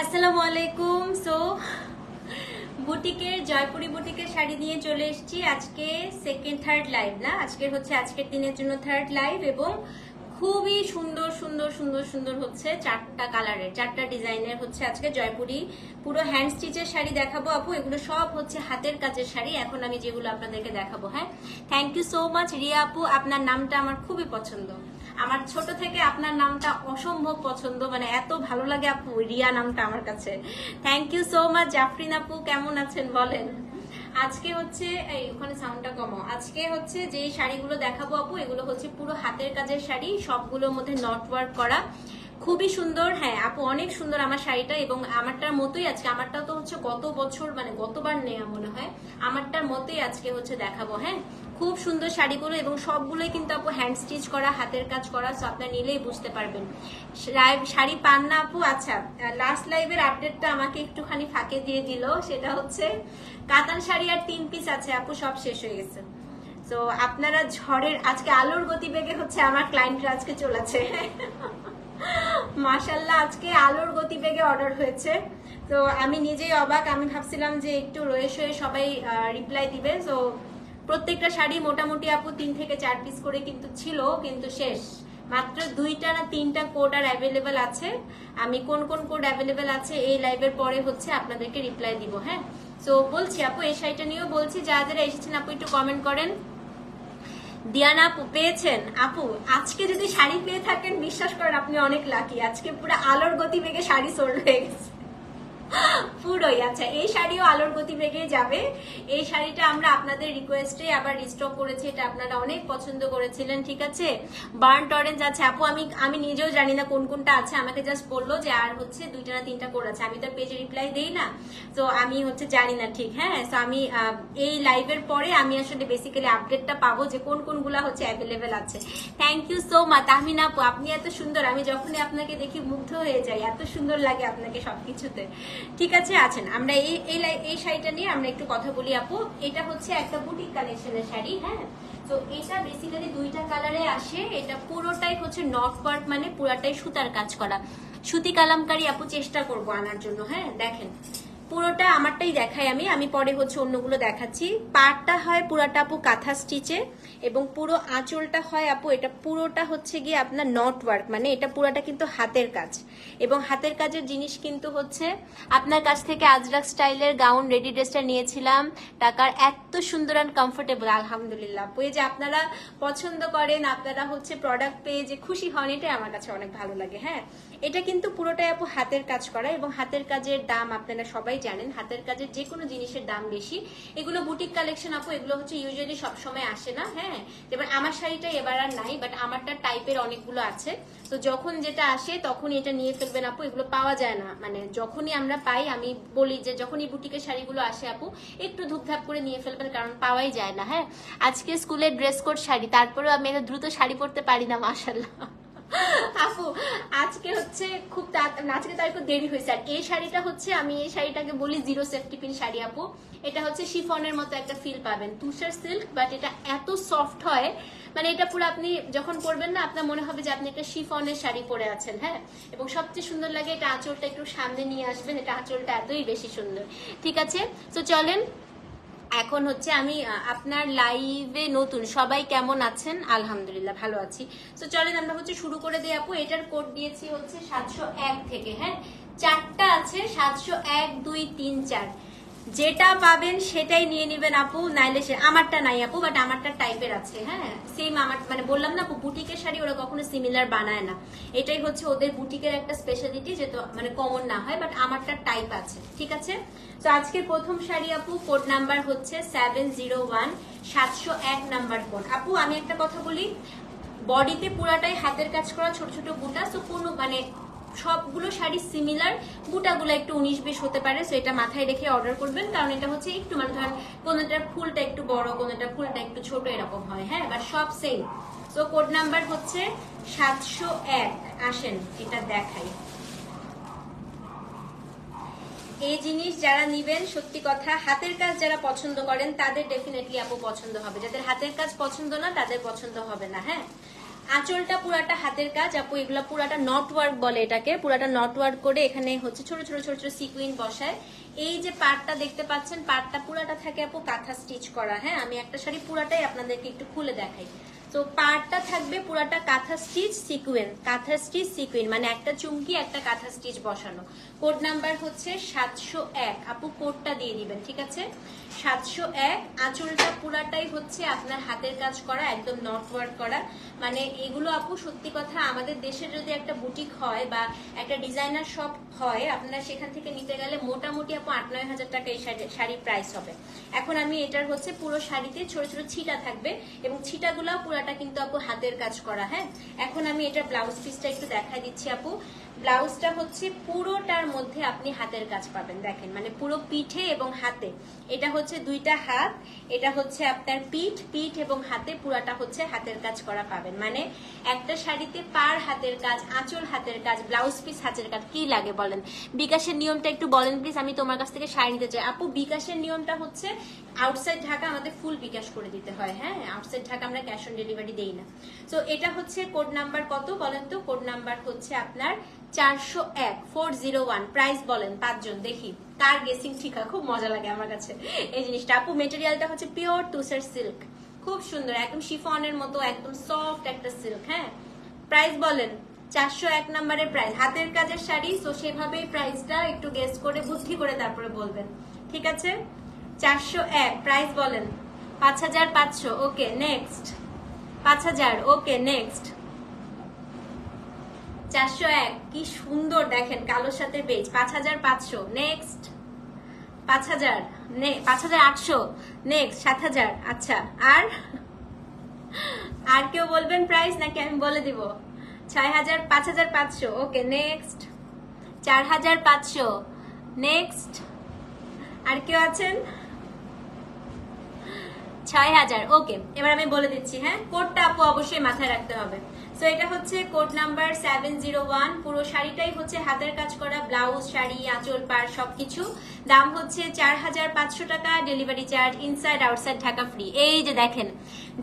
আসসালামু আলাইকুম। সো বুটিকের, জয়পুরি বুটিকের শাড়ি নিয়ে চলে এসেছি। আজকে সেকেন্ড থার্ড লাইভ না? আজকের হচ্ছে, আজকের দিনের জন্য থার্ড লাইভ এবং খুবই সুন্দর সুন্দর সুন্দর সুন্দর হচ্ছে চারটা কালারের চারটা ডিজাইনের হচ্ছে আজকে জয়পুরি। পুরো হ্যান্ড স্টিচের শাড়ি দেখাবো আপু। এগুলো সব হচ্ছে হাতের কাজের শাড়ি। এখন আমি যেগুলো আপনাদেরকে দেখাবো হ্যাঁ? Thank you so much Riya আপু। আপনার নামটা আমার খুবই পছন্দ। আমার ছোট থেকে আপনার নামটা অসম্ভব পছন্দ মানে এত ভালো লাগে আপু, রিয়া নামটা আমার কাছে। Thank you so much Jafrin আপু, কেমন আছেন বলেন? আজকে হচ্ছে, এই, ওখানে সাউন্ডটা কমো আজকে হচ্ছে যে শাড়িগুলো দেখাবো আপু, এগুলো হচ্ছে পুরো হাতের কাজের শাড়ি, সবগুলোর মধ্যে নট ওয়ার্ক করা। খুবই সুন্দর হ্যাঁ আপু, অনেক সুন্দর আমার শাড়িটা এবং আমারটার মতোই আজকে আমারটা তো হচ্ছে গত বছর মানে গতবার নেওয়া মনে হয়, আমারটার মতোই আজকে হচ্ছে দেখাবো হ্যাঁ। খুব সুন্দর শাড়িগুলো এবং সবগুলোই কিন্তু আপু হ্যান্ড স্টিচ করা, হাতের কাজ করা সো আপনার নিলেই বুঝতে পারবেন। শাড়ি পান না আপু? আচ্ছা লাস্ট লাইভের আপডেটটা আমাকে একটুখানি ফাঁকে দিয়ে দিল, সেটা হচ্ছে কাতান শাড়ি আর তিন পিস আছে আপু, সব শেষ হয়ে গেছে। তো আপনারা ঝড়ের, আজকে আলোর গতিবেগে হচ্ছে আমার ক্লায়েন্টরা আজকে চলেছে। মাশাল্লাহ আজকে আলোর গতিবেগে অর্ডার হয়েছে। তো আমি নিজেই অবাক, আমি ভাবছিলাম যে একটু রয়ে সবাই রিপ্লাই দিবে। তো প্রত্যেকটা শাড়ি মোটামুটি আপু তিন থেকে চার পিস করে কিন্তু ছিল, কিন্তু শেষ। মাত্র দুইটা না তিনটা কোড আর অ্যাভেলেবেল আছে। আমি কোন কোন কোড অ্যাভেলেবেল আছে এই লাইভের পরে হচ্ছে আপনাদেরকে রিপ্লাই দিব হ্যাঁ? তো বলছি আপু, এই শাড়িটা নিয়েও বলছি যারা যারা এসেছেন আপু, একটু কমেন্ট করেন। দিয়ানা আপু, পেয়েছেন। আপু, আজকে যদি শাড়ি পেয়ে থাকেন, বিশ্বাস করেন আপনি অনেক লাকি আজকে পুরো আলোর গতি বেগে শাড়ি সোল্ড হয়ে গেছে। পুরোই আচ্ছা এই শাড়িও আলোর বেগে যাবে। এই শাড়িটা আমরা আপনাদের রিকোয়েস্টে আবার রিস্টক করেছি, এটা আপনারা অনেক পছন্দ করেছিলেন, ঠিক আছে? বার্ন অরেঞ্জ আছে। আপু, আমি আমি নিজেও জানি না কোন কোনটা আছে, আমাকে জাস্ট বলল যে আর হচ্ছে দুইটা না তিনটা কোড আছে। আমি তো পেজে রিপ্লাই দেই না। তো আমি হচ্ছে জানি না ঠিক হ্যাঁ? তো আমি এই লাইভের পরে আমি আসলে বেসিক্যালি আপডেটটা পাবো যে কোন কোনগুলা হচ্ছে অ্যাভেলেবেল আছে। Thank you so much Tahmin আপু, আপনি এত সুন্দর। আমি যখনই আপনাকে দেখি মুগ্ধ হয়ে যাই। এত সুন্দর লাগে আপনাকে সবকিছুতে। ঠিক আছে, আছেন। আমরা এই এই শাড়িটা নিয়ে আমরা একটু কথা বলি, আপু। এটা হচ্ছে একটা বুটিক কালেকশনের শাড়ি হ্যাঁ? তো এটা বেসিক্যালি দুইটা কালারে আসে। এটা পুরোটাই হচ্ছে নট ওয়ার্ক মানে পুরোটাই সুতার কাজ করা। সুতি কালামকারী আপু চেষ্টা করব আনার জন্য হ্যাঁ? দেখেন। পুরোটা আমারটাই দেখাই আমি। আমি পরে হচ্ছে অন্যগুলো দেখাচ্ছি। পাটটা হয় পুরাটা আপু কাঁথা স্টিচে এবং পুরো আঁচলটা হয় আপু, এটা পুরোটা হচ্ছে গিয়ে আপনার নট ওয়ার্ক মানে এটা পুরোটা কিন্তু হাতের কাজ। এবং হাতের কাজের জিনিস কিন্তু হচ্ছে আপনার কাছ থেকে আজরাক স্টাইলের গাউন রেডি ড্রেসটা নিয়েছিলাম। টাকার এত সুন্দর অ্যান্ড কমফোর্টেবল আলহামদুলিল্লাহ এই যে আপনারা পছন্দ করেন, আপনারা হচ্ছে প্রোডাক্ট পেয়ে যে খুশি হন, এটাই আমার কাছে অনেক ভালো লাগে হ্যাঁ? এটা কিন্তু পুরোটাই আপু হাতের কাজ করা এবং হাতের কাজের দাম আপনারা সবাই জানেন, হাতের কাজের যে কোনো জিনিসের দাম বেশি। এগুলো বুটিক কালেকশন আপু, এগুলো হচ্ছে ইউজুয়ালি সবসময় আসে না হ্যাঁ? যেমন আমার শাড়িটা এবার আর নাই বাট আমারটা টাইপের অনেকগুলো আছে। তো যখন যেটা আসে, তখনই এটা নিয়ে ফেলবেন আপু, এগুলো পাওয়া যায় না। মানে যখনই আমরা পাই, আমি বলি যে যখনই বুটিকের শাড়িগুলো আসে আপু, একটু ধুপধাপ করে নিয়ে ফেলবেন, কারণ পাওয়াই যায় না হ্যাঁ? আজকে স্কুলের ড্রেস কোড শাড়ি, তারপরেও আমি এত দ্রুত শাড়ি পরতে পারি না মাসাল্লাহ আপু, আজকে হচ্ছে খুব আজকে তার একটু দেরি হয়েছে। আর এই শাড়িটা হচ্ছে, আমি এই শাড়িটাকে বলি জিরো সেফটি পিন শাড়ি, আপু। এটা হচ্ছে শিফনের মতো একটা ফিল পাবেন। তুষার সিল্ক বাট এটা এত সফট হয় মানে এটা পুরো আপনি যখন পরবেন না, আপনার মনে হবে যে আপনি একটা শিফনের শাড়ি পরে আছেন হ্যাঁ? এবং সবচেয়ে সুন্দর লাগে, এটা আঁচলটা একটু সামনে নিয়ে আসবেন, এটা আঁচলটা এতই বেশি সুন্দর। ঠিক আছে? তো চলেন এখন হচ্ছে আমি আপনার লাইভে নতুন। সবাই কেমন আছেন? আলহামদুলিল্লাহ, ভালো আছি। তো চলেন আমরা হচ্ছে শুরু করে দিই আপু। এটার কোড দিয়েছি হচ্ছে সাতশো এক থেকে হ্যাঁ? চারটা আছে, সাতশো এক, দুই, তিন, চার। যেটা পাবেন সেটাই নিয়ে নেবেন আপু, নাইলে সে আমারটা নাই আপু বাট আমারটা টাইপের আছে হ্যাঁ? সেম আমার মানে বললাম না আপু, বুটিকের শাড়ি ওরা কখনো সিমিলার বানায় না। এটাই হচ্ছে ওদের বুটিকের একটা স্পেশালিটি যেটা মানে কমন না হয় বাট আমারটা টাইপ আছে, ঠিক আছে? তো আজকের প্রথম শাড়ি আপু কোড নাম্বার হচ্ছে সেভেন জিরো ওয়ান সাতশো এক নাম্বার কোড আপু, আমি একটা কথা বলি বডিতে পুরাটাই হাতের কাজ করা ছোট ছোট বুটা তো কোনো মানে সবগুলো শাড়ি সিমিলার বুটাগুলো একটু উনিশ বিশ হতে পারে সো এটা মাথায় রেখে অর্ডার করবেন, কারণ এটা হচ্ছে একটু মানে ধরেন কোনোটার ফুলটা একটু বড় কোনোটার ফুলটা একটু ছোট এরকম হয় হ্যাঁ বা সব সেম সো কোড নাম্বার হচ্ছে সাতশো এক, আসেন, এটা দেখাই। এই জিনিস যারা নিবেন, সত্যি কথা, হাতের কাজ যারা পছন্দ করেন, তাদের ডেফিনেটলি আপু পছন্দ হবে। যাদের হাতের কাজ পছন্দ না, তাদের পছন্দ হবে না হ্যাঁ? আঁচলটা পুরাটা হাতের কাজ, আপু, এগুলা পুরাটা নট ওয়ার্ক বলে এটাকে। পুরাটা নট ওয়ার্ক করে এখানে হচ্ছে ছোট ছোট ছোট ছোট সিকুইন বসায়। এই যে পার্টটা দেখতে পাচ্ছেন পার্টটা পুরাটা থাকে, আপু, কাঁথা স্টিচ করা। হ্যাঁ আমি একটা শাড়ি পুরাটাই আপনাদেরকে একটু খুলে দেখাই। তো পার্টটা থাকবে পুরাটা কাঁথা স্টিচ সিকুয়েন, কাঁথা স্টিচ সিকুয়েন মানে একটা চুমকি, একটা কাঁথা স্টিচ বসানো। কোড নাম্বার হচ্ছে সাতশো এক। আপু, কোডটা দিয়ে দিবেন, ঠিক আছে? সাতশো এক, আঁচলটা পুরাটাই হচ্ছে আপনার হাতের কাজ করা, একদম নট ওয়ার্ক করা। মানে এগুলো আপু, সত্যি কথা, আমাদের দেশে যদি একটা বুটিক হয় বা একটা ডিজাইনার শপ হয়, আপনারা সেখান থেকে নিতে গেলে মোটামুটি আপু আট নয় হাজার টাকা এই শাড়ি- শাড়ির প্রাইস হবে। এখন আমি এটার হচ্ছে পুরো শাড়িতে ছোট ছোট ছিটা থাকবে এবং ছিটাগুলো পুরাটা কিন্তু আপু হাতের কাজ করা হ্যাঁ? এখন আমি এটা ব্লাউজ পিসটা একটু দেখা দিচ্ছি আপু। ব্লাউজটা হচ্ছে পুরোটার মধ্যে আপনি হাতের কাজ পাবেন, দেখেন। মানে পুরো পিঠে এবং হাতে। এটা হচ্ছে দুইটা হাত, এটা হচ্ছে আপনার পিঠ পিঠ এবং হাতে পুরাটা হচ্ছে হাতের কাজ করা পাবেন। মানে একটা শাড়িতে পার হাতের কাজ, আঁচল হাতের কাজ, ব্লাউজ পিস হাতের কাজ, কি লাগে বলেন? বিকাশের নিয়মটা একটু বলেন প্লিজ আমি তোমার কাছ থেকে শাড়ি নিতে চাই। আপু, বিকাশের নিয়মটা হচ্ছে আউটসাইড ঢাকা আমাদের ফুল বিকাশ করে দিতে হয় হ্যাঁ? আউটসাইড ঢাকা আমরা ক্যাশ অন ডেলিভারি দেই না। তো এটা হচ্ছে কোড নাম্বার কত বলেন তো? কোড নাম্বার হচ্ছে আপনার চারশো এক ফোর জিরো ওয়ান বলেন পাঁচজন, দেখি। গেসিং খুব মজা লাগে আমার কাছে। এই জিনিসটা, আপু হচ্ছে পিওর সিল্ক খুব সুন্দর মতো, একদম একটা সিল্ক হ্যাঁ? প্রাইস বলেন, চারশো এক নম্বরের হাতের কাজের শাড়ি তো সেভাবেই প্রাইসটা একটু গেস করে, বুদ্ধি করে তারপরে বলবেন। ঠিক আছে? চারশো এক প্রাইস বলেন, পাঁচ হাজার পাঁচশো ওকে নেক্সট পাঁচ হাজার ওকে নেক্সট চারশো এক, কি সুন্দর দেখেন, কালোর সাথে বেজ, পাঁচ হাজার পাঁচশো নেক্সট পাঁচ হাজার পাঁচ হাজার আটশো নেক্সট সাত হাজার আচ্ছা আর আর কেউ বলবেন প্রাইস নাকি আমি বলে দিব? ছয় হাজার, পাঁচ হাজার পাঁচশো ওকে নেক্সট চার হাজার পাঁচশো নেক্সট আর কেউ আছেন? ছয় হাজার। ওকে, এবার আমি বলে দিচ্ছি হ্যাঁ? কোডটা আপু অবশ্যই মাথায় রাখতে হবে। তো এটা হচ্ছে code number seven zero one পুরো শাড়িটাই হচ্ছে হাতের কাজ করা ব্লাউজ শাড়ি, আঁচল পার সবকিছু। দাম হচ্ছে চার হাজার পাঁচশো টাকা delivery charge inside outside Dhaka free এই যে দেখেন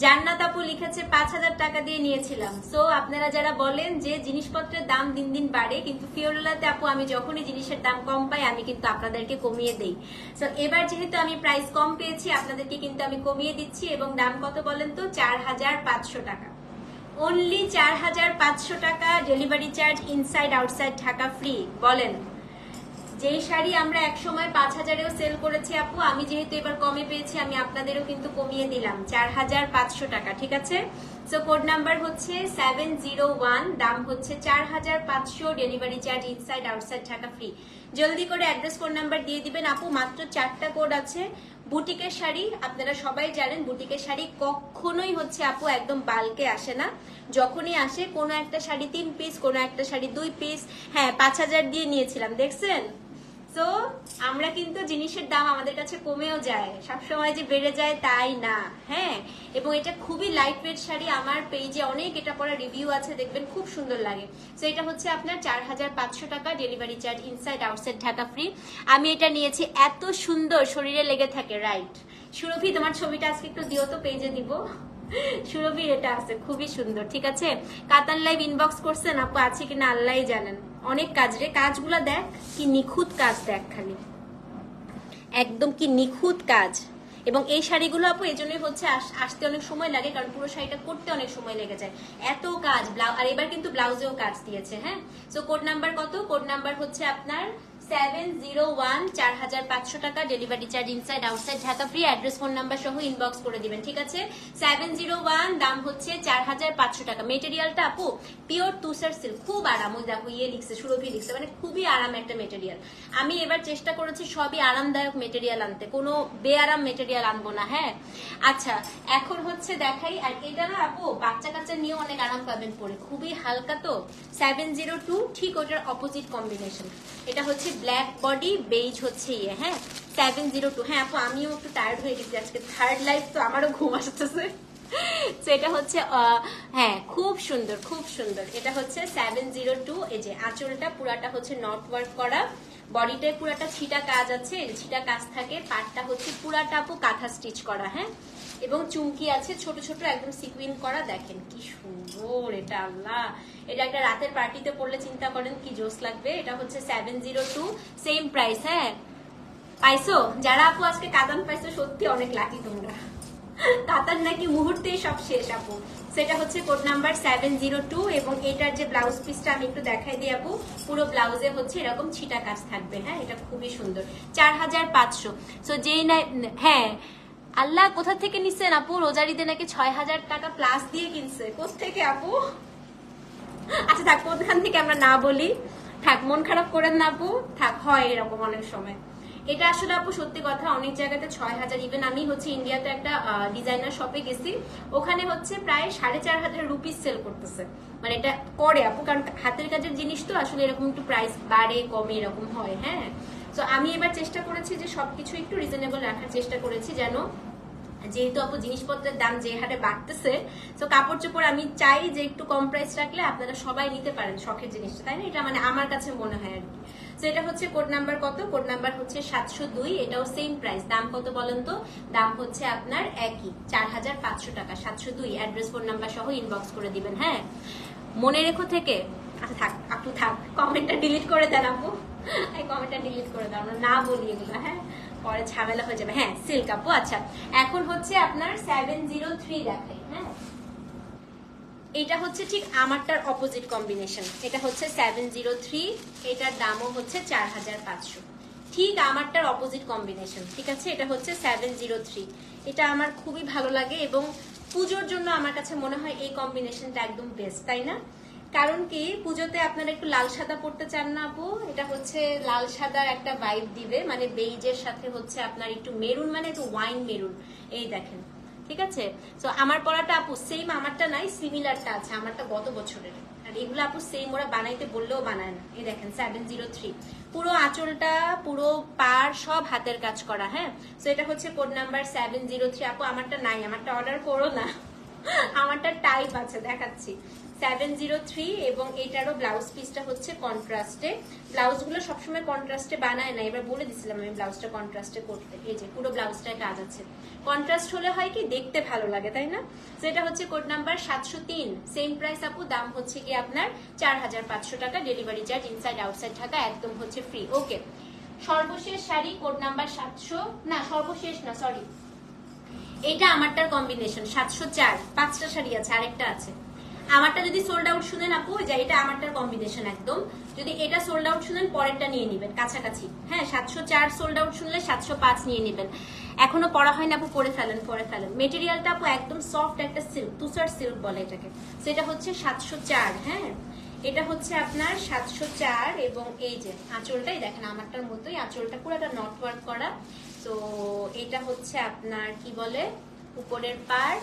জান্নাত আপু লিখেছে, পাঁচ হাজার টাকা দিয়ে নিয়েছিলাম। সো আপনারা যারা বলেন যে জিনিসপত্রের দাম দিন দিন বাড়ে, কিন্তু ফিওরলাতে আপু আমি যখনই জিনিসের দাম কম পাই, আমি কিন্তু আপনাদেরকে কমিয়ে দেই। সো এবার যেহেতু আমি প্রাইস কম পেয়েছি, আপনাদেরকে কিন্তু আমি কমিয়ে দিচ্ছি এবং দাম কত বলেন তো? চার হাজার পাঁচশো টাকা। অনলি চার হাজার পাঁচশো টাকা delivery charge inside outside Dhaka free বলেন। যেই শাড়ি আমরা এক সময় পাঁচ হাজারেও সেল করেছি আপু, আমি যেহেতু এবার কমে পেয়েছি, আমি আপনাদেরও কিন্তু কমিয়ে দিলাম। চার হাজার পাঁচশো টাকা, ঠিক আছে? সো কোড নাম্বার হচ্ছে সেভেন জিরো ওয়ান দাম হচ্ছে চার হাজার পাঁচশো delivery charge inside outside Dhaka free জলদি করে অ্যাড্রেস কোড নাম্বার দিয়ে দিবেন আপু, মাত্র চারটা কোড আছে। বুটিকের শাড়ি, আপনারা সবাই জানেন, বুটিকের শাড়ি কখনোই হচ্ছে আপু একদম বালকে আসে না। যখনই আসে, কোনো একটা শাড়ি তিন পিস কোনো একটা শাড়ি দুই পিস হ্যাঁ পাঁচ হাজার দিয়ে নিয়েছিলাম, দেখছেন? তো আমরা কিন্তু জিনিসের দাম আমাদের কাছে কমেও যায়। সবসময় যে বেড়ে যায় তাই না? হ্যাঁ? এবং এটা খুবই লাইট ওয়েট শাড়ি। আমার পেজে অনেক এটা পরা রিভিউ আছে, দেখবেন খুব সুন্দর লাগে। তো এটা হচ্ছে আপনার চার হাজার পাঁচশো টাকা delivery charge inside outside Dhaka free আমি এটা নিয়েছি এত সুন্দর, শরীরে লেগে থাকে রাইট সুরভি, তোমার ছবিটা আজকে একটু দিও তো পেজে দিব। সুরভির এটা আছে, খুবই সুন্দর, ঠিক আছে? কাতান লাইভ ইনবক্স করছেন, আপু, আছে কিনা? আল্লাহ জানেন। অনেক কাজ রে। কাজগুলা দেখ, কি নিখুঁত কাজ দেখ খালি। একদম কি নিখুঁত কাজ। এবং এই শাড়িগুলো আপু এই জন্যই হচ্ছে আস- আসতে অনেক সময় লাগে, কারণ পুরো শাড়িটা করতে অনেক সময় লেগে যায়। এত কাজ আর এবার কিন্তু ব্লাউজেও কাজ দিয়েছে হ্যাঁ? তো কোড নাম্বার কত? কোড নাম্বার হচ্ছে আপনার সেভেন জিরো ওয়ান চার হাজার পাঁচশো টাকা delivery charge inside free address phone number সহ ইনবক্স করে দিবেন, ঠিক আছে? সেভেন জিরো ওয়ান দাম হচ্ছে চার হাজার পাঁচশো টাকা। পিওর তুষার সিল্ক খুব আরাম। দেখো ইয়ে লিখছে লিখছে মানে খুবই আরাম একটা আমি এবার চেষ্টা করেছি সবই আরামদায়ক মেটেরিয়াল আনতে, কোনো বেআরাম মেটেরিয়াল আনব না হ্যাঁ? আচ্ছা এখন হচ্ছে দেখাই, আর এটা না আপু, বাচ্চা কাচ্চা নিয়ে অনেক আরাম পাবেন পরে। খুবই হালকা তো সেভেন জিরো টু ঠিক ওটার অপোজিট কম্বিনেশন এটা হচ্ছে ব্ল্যাক বডি বেজ হচ্ছে ইয়ে হ্যাঁ? সেভেন জিরো টু হ্যাঁ আমিও একটু টায়ার্ড হয়ে গেছি আজকে। থার্ড লাইফ তো আমারও ঘুম আসতেছে। এটা হচ্ছে হ্যাঁ খুব সুন্দর খুব সুন্দর। এটা হচ্ছে সেভেন জিরো টু এই যে আঁচলটা, পুরাটা হচ্ছে নট ওয়ার্ক করা। বডিটায় পুরাটা ছিটা কাজ আছে। ছিটা কাজ থাকে পাটটা হচ্ছে পুরাটা আপু কাঁথা স্টিচ করা হ্যাঁ? এবং চুমকি আছে, ছোট ছোট একদম সিকুইন করা। দেখেন কি সুন্দর, এটা আল্লাহ। এটা একটা রাতের পার্টিতে পড়লে চিন্তা করেন কি জোস লাগবে। এটা হচ্ছে seven zero two same price হ্যাঁ? পাইছো? যারা আপু আজকে কাতান পাইছো, সত্যি অনেক লাকি তোমরা। কাতান নাকি মুহূর্তেই সব শেষ, আপু। সেটা হচ্ছে code number seven zero two এবং এটার যে ব্লাউজ পিসটা আমি একটু দেখাই দিই, আপু, পুরো ব্লাউজে হচ্ছে এরকম ছিটা কাজ থাকবে হ্যাঁ? এটা খুবই সুন্দর। চার হাজার পাঁচশো। সো যেই না হ্যাঁ আল্লাহ কোথা থেকে নিচ্ছেন আপু? রোজারিতে নাকি ছয় হাজার টাকা প্লাস দিয়ে কিনছে। থেকে আপু? আচ্ছা থাক, কোনখান থেকে আমরা না বলি? থাক, মন খারাপ করেন না আপু। থাক, হয় এরকম অনেক সময়। এটা আসলে আপু সত্যি কথা, অনেক জায়গাতে ছয় হাজার ইভেন আমি হচ্ছে ইন্ডিয়াতে একটা ডিজাইনার শপে গেছি। ওখানে হচ্ছে প্রায় সাড়ে চার হাজার রুপিস সেল করতেছে। মানে এটা করে আপু, কারণ হাতের কাজের জিনিস তো আসলে এরকম একটু প্রাইস বাড়ে, কমে এরকম হয় হ্যাঁ? তো আমি এবার চেষ্টা করেছি যে সবকিছু একটু রিজনেবল রাখার চেষ্টা করেছি যেন যেহেতু আপু জিনিসপত্রের দাম যে হারে বাড়তেছে তো কাপড় চোপড় আমি চাই যে একটু কম প্রাইস রাখলে আপনারা সবাই নিতে পারেন শখের জিনিসটা, তাই না? এটা মানে আমার কাছে মনে হয় আর কি। তো এটা হচ্ছে কোড নাম্বার কত? কোড নাম্বার হচ্ছে সাতশো দুই, এটাও সেম প্রাইস দাম কত বলেন তো? দাম হচ্ছে আপনার একই চার হাজার পাঁচশো টাকা, সাতশো দুই। অ্যাড্রেস ফোন নাম্বার সহ ইনবক্স করে দিবেন হ্যাঁ? মনে রেখো থেকে। আচ্ছা থাক আপু থাক কমেন্টটা ডিলিট করে দেন আপু। এই কমেন্টটা ডিলিট করে দাও, আমরা না বলি এগুলো হ্যাঁ? পরে ঝামেলা হয়ে যাবে। হ্যাঁ সিল্ক আপু আচ্ছা। এখন হচ্ছে আপনার সেভেন জিরো থ্রি দেখাই হ্যাঁ? এটা হচ্ছে ঠিক আমারটার অপোজিট কম্বিনেশন এটা হচ্ছে সেভেন জিরো থ্রি এটার দামও হচ্ছে চার হাজার পাঁচশো। ঠিক আমারটার অপোজিট কম্বিনেশন ঠিক আছে? এটা হচ্ছে সেভেন জিরো থ্রি এটা আমার খুবই ভালো লাগে এবং পুজোর জন্য আমার কাছে মনে হয় এই কম্বিনেশনটা একদম বেস্ট তাই না? কারণ কি? পুজোতে আপনারা একটু লাল সাদা পড়তে চান না, আপু? এটা হচ্ছে লাল সাদার একটা ভাইব দিবে। মানে বেইজের সাথে হচ্ছে আপনার একটু মেরুন মানে একটু ওয়াইন মেরুন এই দেখেন। ঠিক আছে? তো আমার পড়াটা আপু সেম আমারটা নাই সিমিলারটা আছে। আমারটা গত বছরের। আর এগুলো, আপু সেম ওরা বানাইতে বললেও বানায় না। এই দেখেন সেভেন জিরো থ্রি পুরো আঁচলটা, পুরো পার সব হাতের কাজ করা হ্যাঁ? তো এটা হচ্ছে code number seven zero three আপু, আমারটা নাই, আমারটা অর্ডার করো না। আমারটা টাইপ আছে, দেখাচ্ছি। সেভেন জিরো থ্রি এবং এটারও ব্লাউজ পিসটা হচ্ছে কন্ট্রাস্টে ব্লাউজগুলো সবসময় কন্ট্রাস্টে বানায় না, এবার বলে দিছিলাম আমি ব্লাউজটা কন্ট্রাস্টে করতে। এই যে, পুরো ব্লাউজটায় কাজ আছে। কন্ট্রাস্ট হলে হয় কি, দেখতে ভালো লাগে, তাই না? এটা হচ্ছে কোড নাম্বার সাতশো তিন। সেম প্রাইস আপু, দাম হচ্ছে কি আপনার? চার হাজার পাঁচশো টাকা ডেলিভারি চার্জ ইনসাইড আউটসাইড টাকা একদম হচ্ছে ফ্রি ওকে সর্বশেষ শাড়ি কোড নাম্বার সাতশো না, সর্বশেষ না সরি এটা আমারটার কম্বিনেশন সাতশো চার, পাঁচটা শাড়ি আছে, আরেকটা আছে। আমারটা যদি সোল্ড আউট শুনেন আপু যে এটা আমারটার কম্বিনেশন একদম। যদি এটা সোল্ড আউট শুনেন, পরেরটা নিয়ে নেবেন, কাছাকাছি। হ্যাঁ সাতশো চার সোল্ড আউট শুনলে সাতশো পাঁচ নিয়ে নেবেন। এখনও পড়া হয় না আপু, পরে ফেলেন পরে ফেলেন। মেটেরিয়ালটা আপু একদম সফট একটা সিল্ক তুষার সিল্ক বলে এটাকে। সেটা হচ্ছে সাতশো চার হ্যাঁ। এটা হচ্ছে আপনার সাতশো চার এবং এই যে আঁচলটাই দেখেন, আমারটার মতোই আঁচলটা পুরোটা নট ওয়ার্ক করা। তো এটা হচ্ছে আপনার, কি বলে, উপরের পার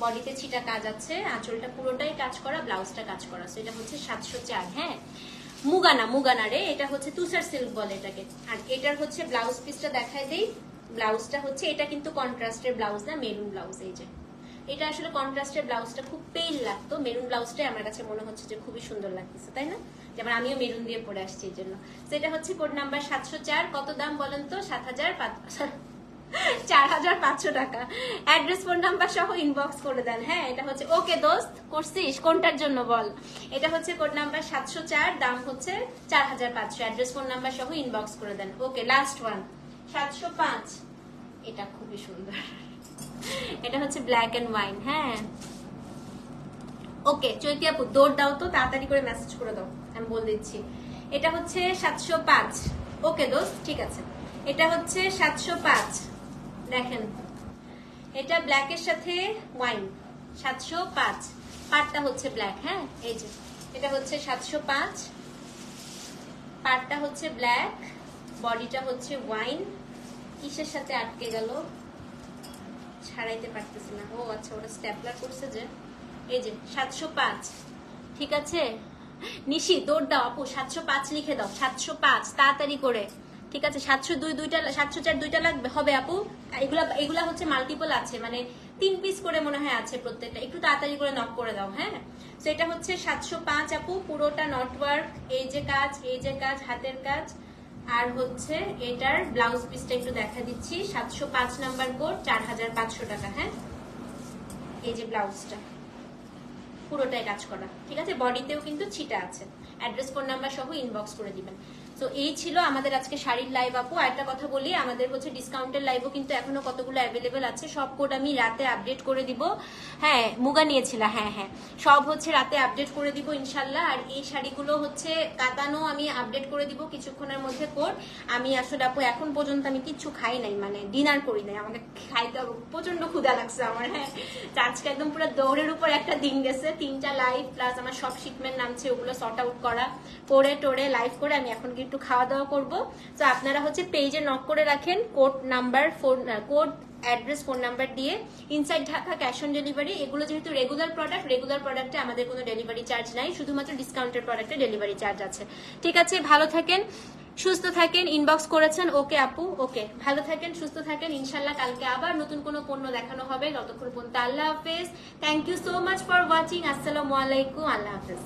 বডিতে ছিটা কাজ আছে, আঁচলটা পুরোটাই কাজ করা, ব্লাউজটা কাজ করা। সো এটা হচ্ছে সাতশো চার হ্যাঁ? মুগানা মুগানা রে, এটা হচ্ছে তুষার সিল্ক বলে এটাকে। আর এটার হচ্ছে ব্লাউজ পিসটা দেখায় দেই। ব্লাউজটা হচ্ছে, এটা কিন্তু কন্ট্রাস্টের ব্লাউজ না মেরুন ব্লাউজ, এই যে। এটা আসলে কন্ট্রাস্টের ব্লাউজটা খুব পেইন লাগতো। মেরুন ব্লাউজটাই আমার কাছে মনে হচ্ছে যে খুবই সুন্দর লাগতেছে, তাই না? যেমন আমিও মেরুন দিয়ে পরে আসছি এই জন্য। সেটা হচ্ছে কোড নাম্বার সাতশো চার। কত দাম বলেন তো? সাত হাজার চার হাজার পাঁচশো টাকা। অ্যাড্রেস ফোন নাম্বার সহ ইনবক্স করে দেন হ্যাঁ? এটা হচ্ছে, ওকে দোস্ত, করছিস? কোনটার জন্য বল? এটা হচ্ছে কোড নাম্বার সাতশো চার, দাম হচ্ছে চার হাজার পাঁচশো। অ্যাড্রেস ফোন নাম্বার সহ ইনবক্স করে দেন। ওকে লাস্ট ওয়ান সাতশো পাঁচ। এটা খুবই সুন্দর। এটা হচ্ছে ব্ল্যাক এন্ড ওয়াইন হ্যাঁ। ওকে চৈতি আপু, দৌড় দাও তো, তাড়াতাড়ি করে মেসেজ করে দাও, আমি বলে দিচ্ছি। এটা হচ্ছে সাতশো পাঁচ। ওকে দোস্ত, ঠিক আছে। এটা হচ্ছে সাতশো পাঁচ। দেখেন, এটা ব্ল্যাকের সাথে ওয়াইন সাতশো পাঁচ। পাটটা হচ্ছে ব্ল্যাক হ্যাঁ এই যে, এটা হচ্ছে সাতশো পাঁচ। পাটটা হচ্ছে ব্ল্যাক বডিটা হচ্ছে ওয়াইন কিসের সাথে আটকে গেল? ছাড়াইতে পারতেছি না। ও আচ্ছা ওটা স্ট্যাপলার করছে যে, এই যে, সাতশো পাঁচ। ঠিক আছে? নিশি, দৌড় দাও আপু, সাতশো পাঁচ লিখে দাও, সাতশো পাঁচ, তাড়াতাড়ি করে। ঠিক আছে? সাতশো দুই, দুইটা, সাতশো চার, দুইটা লাগবে। হবে আপু? এগুলা এগুলা হচ্ছে মাল্টিপল আছে মানে তিন পিস করে মনে হয় আছে প্রত্যেকটা। একটু তাড়াতাড়ি করে নক করে দাও হ্যাঁ? তো এটা হচ্ছে সাতশো পাঁচ আপু, পুরোটা নটওয়ার্ক এই যে কাজ, এই যে কাজ, হাতের কাজ। আর হচ্ছে এটার ব্লাউজ পিসটা একটু দেখা দিচ্ছি, সাতশো পাঁচ নাম্বার কোড চার হাজার পাঁচশো টাকা হ্যাঁ? এই যে ব্লাউজটা, পুরোটাই কাজ করা, ঠিক আছে? বডিতেও কিন্তু ছিটা আছে। অ্যাড্রেস ফোন নাম্বার সহ ইনবক্স করে দিবেন। তো এই ছিল আমাদের আজকে শাড়ির লাইভ আপু। একটা কথা বলি, আমাদের হচ্ছে ডিসকাউন্টের লাইভও কিন্তু এখনও কতগুলো অ্যাভেলেবেল আছে, সব কোড আমি রাতে আপডেট করে দিব। হ্যাঁ মুগা নিয়েছিলা হ্যাঁ হ্যাঁ। সব হচ্ছে রাতে আপডেট করে দিব ইনশাল্লাহ। আর এই শাড়িগুলো হচ্ছে কাতানো আমি আপডেট করে দিব কিছুক্ষণের মধ্যে কোড আমি আসলে আপু, এখন পর্যন্ত আমি কিচ্ছু খাই নাই মানে ডিনার করি নাই। আমাকে খাইতে হবে প্রচণ্ড ক্ষুধা লাগছে আমার হ্যাঁ। আজকে একদম পুরো দৌড়ের উপর একটা দিন গেছে, তিনটা লাইভ প্লাস আমার সব শিপমেন্ট নামছে, ওগুলো সর্ট আউট করা। করে টোরে লাইভ করে আমি এখন একটু খাওয়া দাওয়া করব। তো আপনারা হচ্ছে পেজে নক করে রাখেন code number phone code address phone number দিয়ে inside Dhaka cash on delivery এগুলো যেহেতু রেগুলার প্রোডাক্ট রেগুলার প্রোডাক্টে আমাদের কোনো ডেলিভারি চার্জ নাই, শুধুমাত্র ডিসকাউন্টের প্রোডাক্টে ডেলিভারি চার্জ আছে। ঠিক আছে, ভালো থাকেন, সুস্থ থাকেন ইনবক্স করেছেন, ওকে আপু, ওকে। ভালো থাকেন, সুস্থ থাকেন ইনশাল্লাহ কালকে আবার নতুন কোনো পণ্য দেখানো হবে। ততক্ষণ পর্যন্ত আল্লাহ হাফেজ। Thank you so much for watching আসসালামু আলাইকুম, আল্লাহ হাফেজ।